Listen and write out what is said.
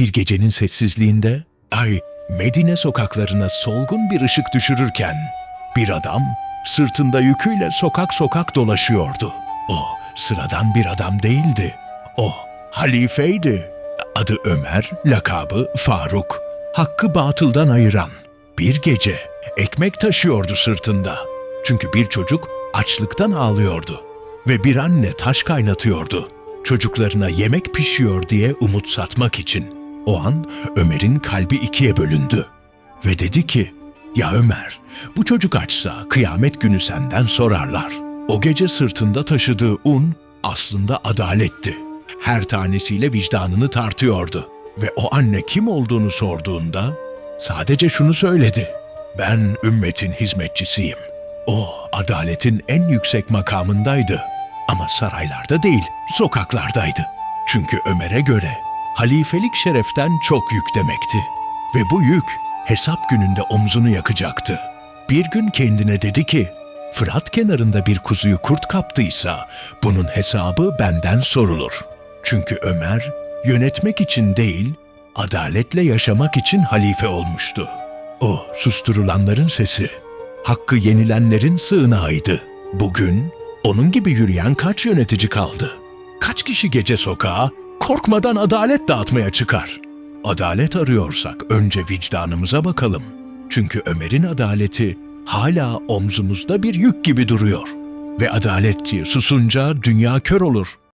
Bir gecenin sessizliğinde ay Medine sokaklarına solgun bir ışık düşürürken bir adam sırtında yüküyle sokak sokak dolaşıyordu. O sıradan bir adam değildi. O halifeydi. Adı Ömer, lakabı Faruk. Hakkı batıldan ayıran. Bir gece ekmek taşıyordu sırtında. Çünkü bir çocuk açlıktan ağlıyordu ve bir anne taş kaynatıyordu. Çocuklarına yemek pişiyor diye umut satmak için. O an Ömer'in kalbi ikiye bölündü ve dedi ki, ''Ya Ömer, bu çocuk açsa kıyamet günü senden sorarlar. O gece sırtında taşıdığı un aslında adaletti. Her tanesiyle vicdanını tartıyordu. Ve o anne kim olduğunu sorduğunda sadece şunu söyledi. Ben ümmetin hizmetçisiyim. O adaletin en yüksek makamındaydı. Ama saraylarda değil, sokaklardaydı. Çünkü Ömer'e göre halifelik şereften çok yük demekti. Ve bu yük hesap gününde omzunu yakacaktı. Bir gün kendine dedi ki, Fırat kenarında bir kuzuyu kurt kaptıysa bunun hesabı benden sorulur. Çünkü Ömer yönetmek için değil, adaletle yaşamak için halife olmuştu. O susturulanların sesi, hakkı yenilenlerin sığınağıydı. Bugün onun gibi yürüyen kaç yönetici kaldı? Kaç kişi gece sokağa korkmadan adalet dağıtmaya çıkar? Adalet arıyorsak önce vicdanımıza bakalım. Çünkü Ömer'in adaleti hala omzumuzda bir yük gibi duruyor. Ve adaletçi susunca dünya kör olur.